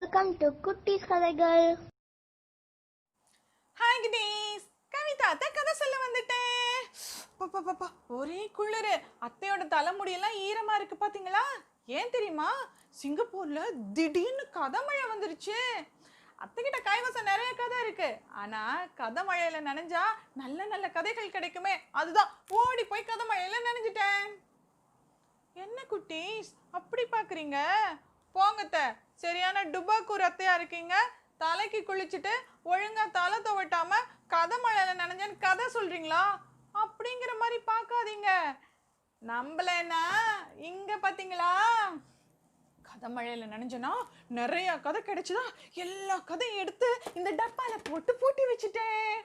Welcome to குட்டீஸ் கதைகள். Hi kitties Kavitha அத்தை கதை சொல்ல வந்துட்டேன். பாப்பா பாப்பா ஒரே குளிரு. அத்தையோட தலைமுடியெல்லாம் ஈரமா இருக்கு பாத்தீங்களா? ஏன் தெரியுமா? சிங்கப்பூர்ல திடீர்னு கதை மழை வந்துருச்சு. அத்தைக்கிட்ட கைவசம் நிறைய கதை இருக்கு. ஆனா கதை மழையில நனைஞ்சா நல்ல நல்ல கதைகள் கிடைக்குமே. அதுதான். ஓடி போய் கதை மழையில நனைஞ்சிட்டேன். என்ன குட்டீஸ்? அப்படி பாக்குறீங்க? போங்கத்த சரியான டுபாக்கூர் அத்தையா இருக்கீங்க. தலைக்கு குளிச்சுட்டு ஒழுங்கா தலை துவட்டாம கதை மழையில நனைஞ்சேன்னு கதை சொல்றீங்களா? அப்படிங்கிற மாதிரி பார்க்காதீங்க. நம்பலன்னா இங்க பாத்தீங்களா? கதை மழையில நினைஞ்சனா நிறைய கதை கிடைச்சதா? எல்லா கதையும் எடுத்து இந்த டப்பால போட்டு பூட்டி வச்சுட்டேன்.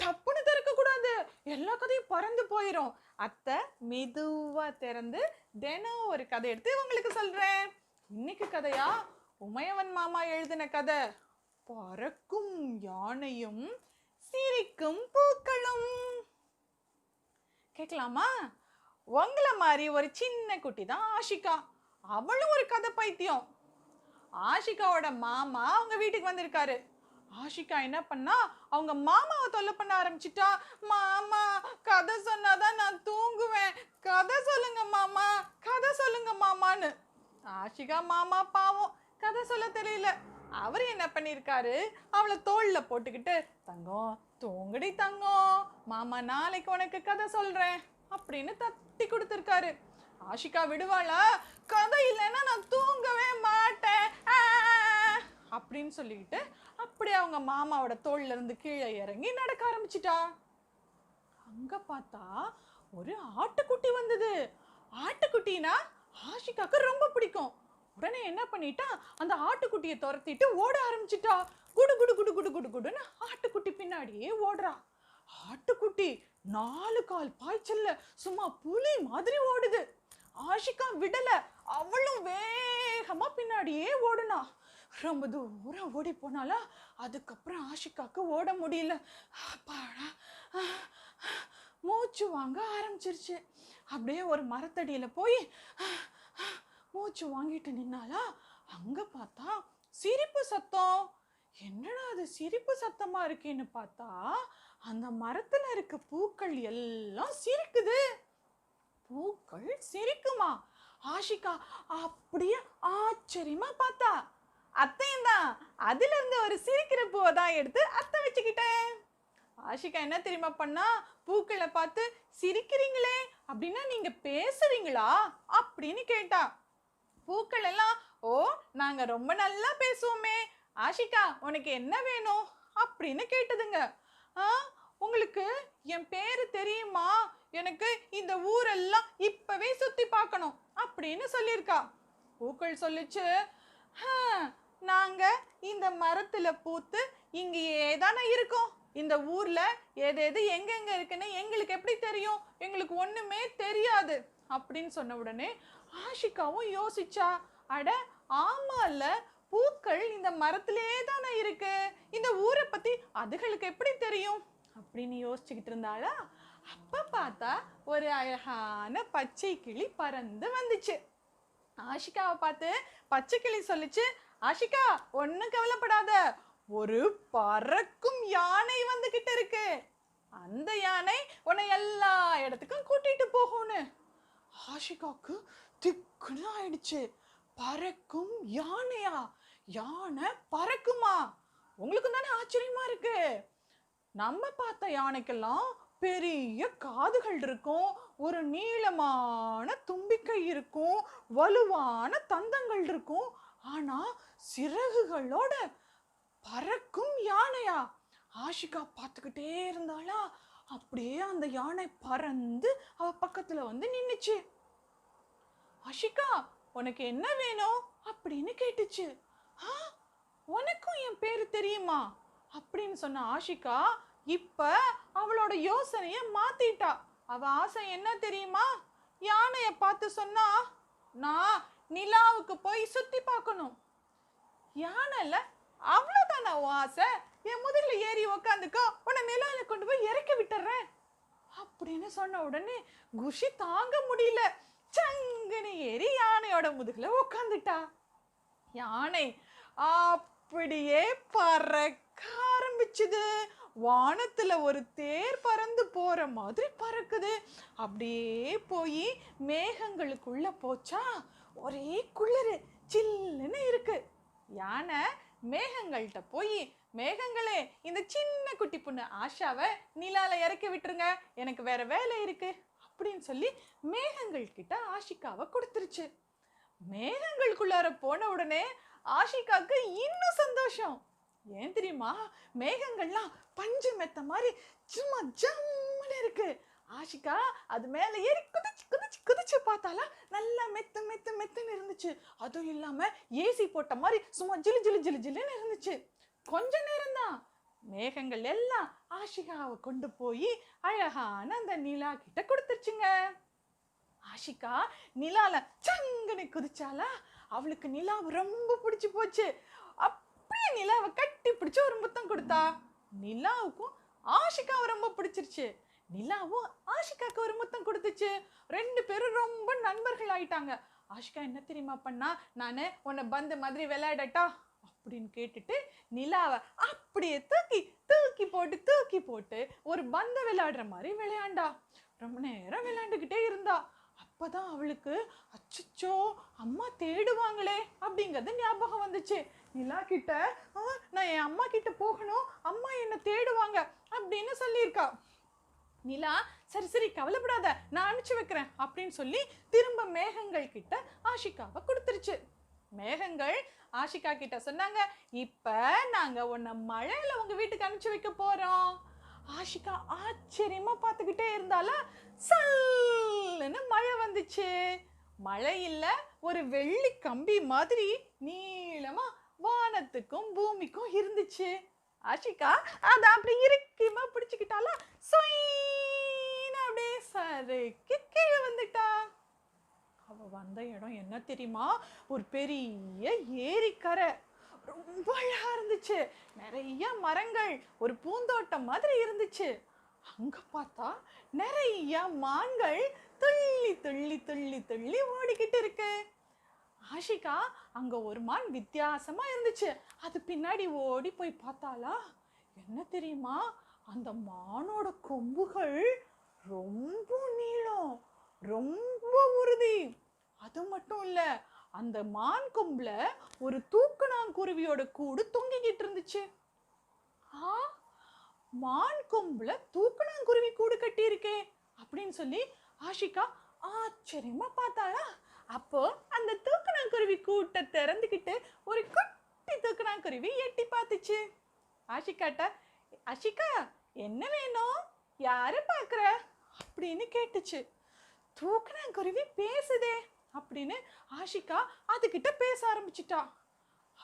டப்புன்னு திறக்க கூடாது. எல்லா கதையும் பறந்து போயிடும் அத்தை மெதுவா திறந்து தினம் ஒரு கதை எடுத்து உங்களுக்கு சொல்றேன். இன்னைக்கு கதையா? உமையவன் மாமா எழுதின கதை. பறக்கும் யானையும் சிரிக்கும் பூக்களும். கேட்கலாமா? உங்களை மாதிரி ஒரு சின்ன குட்டி தான் ஆஷிகா. அவளும் ஒரு கதை பைத்தியம். ஆஷிகாவோட மாமா அவங்க வீட்டுக்கு வந்திருக்காரு. ஆஷிகா என்ன பண்ணா? அவங்க மாமாவை தொல்லை பண்ண ஆரம்பிச்சிட்டா. மாமா கதை சொன்னாதான் நான் தூங்குவேன். கதை சொல்லுங்க மாமா கதை சொல்லுங்க மாமான்னு. ஆஷிகா மாமா பாவம். கதை சொல்ல தெரியல. அவர் என்ன பண்ணியிருக்காரு அவளை தோளில் போட்டுக்கிட்டு தங்கம் தூங்குடி தங்கம் மாமா நாளைக்கு உனக்கு கதை சொல்கிறேன் அப்படின்னு தட்டி கொடுத்துருக்காரு. ஆஷிகா விடுவாளா? கதை இல்லைன்னா நான் தூங்கவே மாட்டேன். அப்படின்னு சொல்லிக்கிட்டு அப்படியே அவங்க மாமாவோட தோல்ல இருந்து கீழே இறங்கி நடக்க ஆரம்பிச்சிட்டா. அங்க பார்த்தா ஒரு ஆட்டுக்குட்டி வந்தது. ஆட்டுக்குட்டினா ஆஷிகாக்கு ரொம்ப பிடிக்கும். உடனே என்ன பண்ணிட்டா? அந்த ஆட்டுக்குட்டியை துரத்திட்டு ஓட ஆரம்பிச்சிட்டா. குடு குடு குடு குடு குடு குடுன்னு ஆட்டுக்குட்டி பின்னாடியே ஓடுறா. ஆட்டுக்குட்டி நாலு கால் பாய்ச்சல்ல சும்மா புலி மாதிரி ஓடுது. ஆஷிகா விடல. அவளும் வேகமா பின்னாடியே ஓடுனா. ரொம்ப தூரம் ஓடி போனாலா அதுக்கப்புறம் ஆஷிகாக்கு ஓட முடியல. அப்பாடா. மூச்சு வாங்க ஆரம்பிச்சிருச்சு. அப்படியே ஒரு மரத்தடியில் போய் மூச்சு வாங்கிட்டு நின்னாலா அங்க பார்த்தா சிரிப்பு சத்தம். என்னடா அது சிரிப்பு சத்தமா இருக்கேன்னு பார்த்தா அந்த மரத்துல இருக்க பூக்கள் எல்லாம் சிரிக்குது. பூக்கள் சிரிக்குமா? ஆஷிகா அப்படியே ஆச்சரியமா பார்த்தா அத்தையும் தான். அதுல இருந்து ஒரு சிரிக்கிற பூவை தான் எடுத்து அத்தை வச்சுக்கிட்டேன். ஆஷிகா என்ன தெரியுமா பண்ணா? பூக்களை பார்த்து சிரிக்கிறீங்களே அப்படின்னா நீங்க பேசுறீங்களா? அப்படின்னு கேட்டா பூக்கள் எல்லாம் ஓ நாங்க ரொம்ப நல்லா பேசுவோமே. ஆஷிகா உனக்கு என்ன வேணும்? அப்படின்னு கேட்டதுங்க. ஆ உங்களுக்கு என் பேரு தெரியுமா? எனக்கு இந்த ஊரெல்லாம் இப்பவே சுத்தி பார்க்கணும் அப்படின்னு சொல்லியிருக்கா. பூக்கள் சொல்லிச்சு "ஹ, நாங்க இந்த மரத்துல பூத்து இங்கேயே தானே இருக்கோம். இந்த ஊர்ல எது எது எங்கெங்க இருக்குன்னு எங்களுக்கு எப்படி தெரியும்? எங்களுக்கு ஒண்ணுமே தெரியாது அப்படின்னு சொன்ன உடனே ஆஷிகாவும் யோசிச்சா அட ஆமால பூக்கள் இந்த மரத்திலே தானே இருக்கு? இந்த ஊரை பத்தி அதுகளுக்கு எப்படி தெரியும்? அப்படின்னு யோசிச்சுக்கிட்டு இருந்தாளா? அப்ப பார்த்தா ஒரு அழகான பச்சை கிளி பறந்து வந்துச்சு. ஆஷிகாவை பார்த்து பச்சை கிளி சொல்லுச்சு ஆஷிகா ஒன்றும் கவலைப்படாத ஒரு பறக்கும் யானை வந்துகிட்டு இருக்கு. அந்த யானை உன்னை எல்லா இடத்துக்கும் கூட்டிட்டு போகும்னு. ஆஷிகாவுக்கு திக்குன்னு ஆயிடுச்சு. பறக்கும் யானையா? யானை பறக்குமா? உங்களுக்கு தானே ஆச்சரியமா இருக்கு. நம்ம பார்த்த யானைக்கெல்லாம் பெரிய காதுகள் இருக்கும் ஒரு நீளமான தும்பிக்கை இருக்கும் வலுவான தந்தங்கள் இருக்கும். ஆனா சிறகுகளோட பறக்கும் யானையா? ஆஷிகா பார்த்துக்கிட்டே இருந்தாளா? அப்படியே அந்த யானை பறந்து அவ பக்கத்துல வந்து நின்னுச்சு. ஆஷிகா உனக்கு என்ன வேணும்? அப்படின்னு கேட்டுச்சு. ஆ உனக்கும் என் பேரு தெரியுமா? அப்படின்னு சொன்ன ஆஷிகா இப்ப அவளோட யோசனைய மாத்திட்டா. அவ ஆசை என்ன தெரியுமா? யானைய பார்த்து சொன்னா நான் நிலாவுக்கு போய் சுத்தி பார்க்கணும். யானைல அவ்வளோதானா உன் ஆசை? என் முதுகுல ஏறி உக்காந்துக்கோ உன்னை நிலாவில் கொண்டு போய் இறக்கி விட்டுறேன். அப்படின்னு சொன்ன உடனே குஷி தாங்க முடியல. சங்குன்னு ஏறி யானையோட முதுகுல உக்காந்துட்டா. யானை அப்படியே பறக்க ஆரம்பிச்சுது. வானத்துல ஒரு தேர் பறந்து போற மாதிரி பறக்குது. அப்படியே போய் மேகங்களுக்குள்ள போச்சா. ஒரே குளிரு சில்லுன்னு இருக்கு. யானை மேகங்கள்கிட்ட போய் மேகங்களே இந்த சின்ன குட்டி பொண்ணு ஆஷாவை நிலால இறக்கி விட்டுருங்க. எனக்கு வேற வேலை இருக்கு. அப்படின்னு சொல்லி மேகங்கள் கிட்ட ஆஷிகாவை கொடுத்துருச்சு. மேகங்களுக்குள்ளார போன உடனே ஆஷிகாக்கு இன்னும் சந்தோஷம். ஏன் தெரியுமா? மேகங்கள்லாம் பஞ்சு மெத்த மாதிரி சும்மா ஜம்முன்னு இருக்கு. ஆஷிகா அது மேலே ஏறி குதிச்சு குதிச்சு குதிச்சு பார்த்தாலா நல்லா மெத்து மெத்து மெத்துன்னு இருந்துச்சு. அதுவும் இல்லாமல் ஏசி போட்ட மாதிரி சும்மா ஜிலு ஜிலு ஜிலு ஜிலுன்னு இருந்துச்சு. கொஞ்ச நேரம்தான். மேகங்கள் எல்லாம் ஆஷிகாவை கொண்டு போய் அழகான அந்த நிலா கிட்ட கொடுத்துருச்சுங்க. ஆஷிகா நிலால சங்குன்னு குதிச்சாலா அவளுக்கு நிலாவை ரொம்ப பிடிச்சி போச்சு. அப்படியே நிலாவை கட்டி பிடிச்சி ஒரு முத்தம் கொடுத்தா. நிலாவுக்கும் ஆஷிகாவை ரொம்ப பிடிச்சிருச்சு. நிலாவும் ஆஷிகாக்கு ஒரு முத்தம் கொடுத்துச்சு. ரெண்டு பேரும் ரொம்ப நண்பர்கள் ஆயிட்டாங்க. ஆஷிகா என்ன தெரியுமா பண்ணா? நான் உன்னை பந்து மாதிரி விளையாடட்டா? அப்படின்னு கேட்டுட்டு நிலாவை அப்படியே தூக்கி தூக்கி போட்டு தூக்கி போட்டு ஒரு பந்த விளையாடுற மாதிரி விளையாண்டா. ரொம்ப நேரம் விளையாண்டுக்கிட்டே இருந்தா. அப்பதான் அவளுக்கு அச்சச்சோ அம்மா தேடுவாங்களே அப்படிங்கிறது ஞாபகம் வந்துச்சு. நிலா கிட்ட "ஆ, நான் என் அம்மா கிட்ட போகணும். அம்மா என்னை தேடுவாங்க அப்படின்னு சொல்லியிருக்கா. நிலா சரி சரி கவலைப்படாத நான் அனுப்பிச்சு வைக்கிறேன் அப்படின்னு சொல்லி திரும்ப மேகங்கள் கிட்ட ஆஷிகாவை கொடுத்துருச்சு. மேகங்கள் ஆஷிகா கிட்ட சொன்னாங்க இப்ப நாங்க உன்னை மழையில உங்க வீட்டுக்கு அனுப்பிச்சு வைக்க போறோம். ஆஷிகா ஆச்சரியமா பார்த்துக்கிட்டே இருந்தாலும் சல்லுன்னு மழை வந்துச்சு. மழை இல்ல ஒரு வெள்ளி கம்பி மாதிரி நீளமா வானத்துக்கும் பூமிக்கும் இருந்துச்சு. ஆஷிகா அதை அப்படி இறுக்கியமா பிடிச்சுக்கிட்டாலும் சொயின்னு அப்படியே சருக்கு கீழே வந்துட்டா. அவள் வந்த இடம் என்ன தெரியுமா? ஒரு பெரிய ஏரிக்கரை. ரொம்ப அழகாக இருந்துச்சு. நிறைய மரங்கள் ஒரு பூந்தோட்டம் மாதிரி இருந்துச்சு. அங்கே பார்த்தா நிறைய மான்கள் துள்ளி துள்ளி துள்ளி துள்ளி ஓடிக்கிட்டு இருக்கு. ஆஷிகா அங்கே ஒரு மான் வித்தியாசமாக இருந்துச்சு. அது பின்னாடி ஓடி போய் பார்த்தாளா? என்ன தெரியுமா? அந்த மானோட கொம்புகள் ரொம்ப நீளம். ரொம்ப உறுதி. அது மட்டும் இல்லை அந்த மான் கொம்புல ஒரு தூக்கணாங்குருவியோட கூடு தொங்கிக்கிட்டு இருந்துச்சு. ஆ மான் கொம்புல தூக்கணாங்குருவி கூடு கட்டி இருக்கே அப்படின்னு சொல்லி ஆஷிகா ஆச்சரியமா பார்த்தாளா? அப்போ அந்த தூக்கணாங்குருவி கூட்டை திறந்துக்கிட்டு ஒரு குட்டி தூக்கணாங்குருவி எட்டி பார்த்துச்சு. ஆஷிகாட்ட ஆஷிகா என்ன வேணும்? யாரை பார்க்குற? அப்படின்னு கேட்டுச்சு. தூக்கணாங்குருவி பேசுதே அப்படின்னு ஆஷிகா அதுகிட்ட பேச ஆரம்பிச்சிட்டா.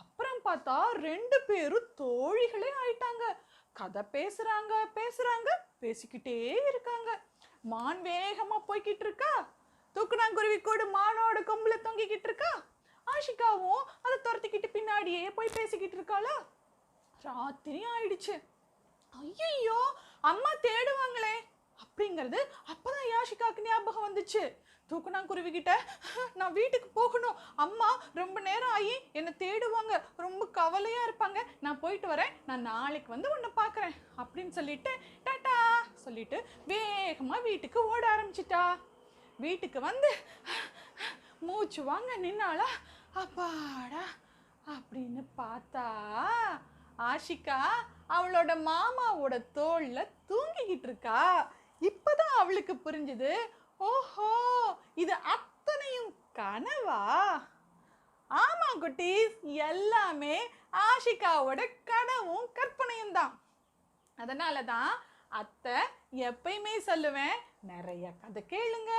அப்புறம் பார்த்தா ரெண்டு பேரும் தோழிகளே ஆயிட்டாங்க. கதை பேசுறாங்க பேசுறாங்க பேசிக்கிட்டே இருக்காங்க. மான் வேகமா போய்கிட்டு இருக்கா? தூக்குனாங்குருவி கூட மானோட கொம்புல தொங்கிக்கிட்டு இருக்கா? ஆஷிகாவும் அதை துரத்திக்கிட்டு பின்னாடியே போய் பேசிக்கிட்டு இருக்காளா? ராத்திரி ஆயிடுச்சு. ஐயோ அம்மா தேடுவாங்களே. அப்படிங்கிறது அப்போதான் யாஷிகாக்கு ஞாபகம் வந்துச்சு. தூக்குனாங்குருவிகிட்ட நான் வீட்டுக்கு போகணும். அம்மா ரொம்ப நேரம் ஆகி என்னை தேடுவாங்க. ரொம்ப கவலையாக இருப்பாங்க. நான் போயிட்டு வரேன். நான் நாளைக்கு வந்து உன்னை பார்க்கறேன். அப்படின்னு சொல்லிட்டு டாட்டா சொல்லிட்டு வேகமாக வீட்டுக்கு ஓட ஆரம்பிச்சிட்டா. வீட்டுக்கு வந்து மூச்சு வாங்க நின்னாளா? அப்பாடா அப்படின்னு பார்த்தா ஆஷிகா அவளோட மாமாவோட தோல்ல தூங்கிக்கிட்டு இருக்கா. இப்பதான் அவளுக்கு புரிஞ்சுது. ஓஹோ இது அத்தனையும் கனவா? ஆமா குட்டீஸ் எல்லாமே ஆஷிகாவோட கனவும் கற்பனையும் தான். அதனால தான் அத்தை எப்பயுமே சொல்லுவேன் நிறைய கதை கேளுங்க.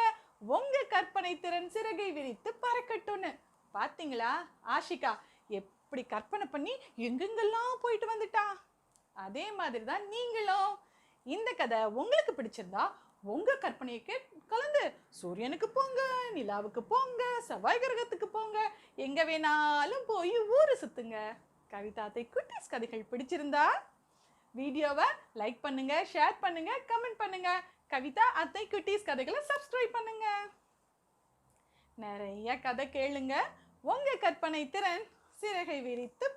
உங்க கற்பனை திறன் சிறகை விரித்து பறக்கட்டும்னு. பாத்தீங்களா ஆஷிகா? எப்படி கற்பனை பண்ணி எங்கெங்கெல்லாம் போயிட்டு வந்துட்டா? அதே மாதிரி தான் நீங்களும். இந்த கதை உங்களுக்கு பிடிச்சிருந்தா உங்கள் கற்பனையை கலந்து சூரியனுக்கு போங்க நிலாவுக்கு போங்க செவ்வாய் கிரகத்துக்கு போங்க எங்கே வேணாலும் போய் ஊரு சுற்றுங்க கவிதாத்தை குட்டீஸ் கதைகள் பிடிச்சிருந்தா வீடியோவை லைக் பண்ணுங்க ஷேர் பண்ணுங்க கமெண்ட் பண்ணுங்க. கவிதா அத்தை குட்டீஸ் கதைகளை சப்ஸ்கிரைப் பண்ணுங்க. நிறைய கதை கேளுங்க. உங்க கற்பனை திறன் சிறகை விரித்து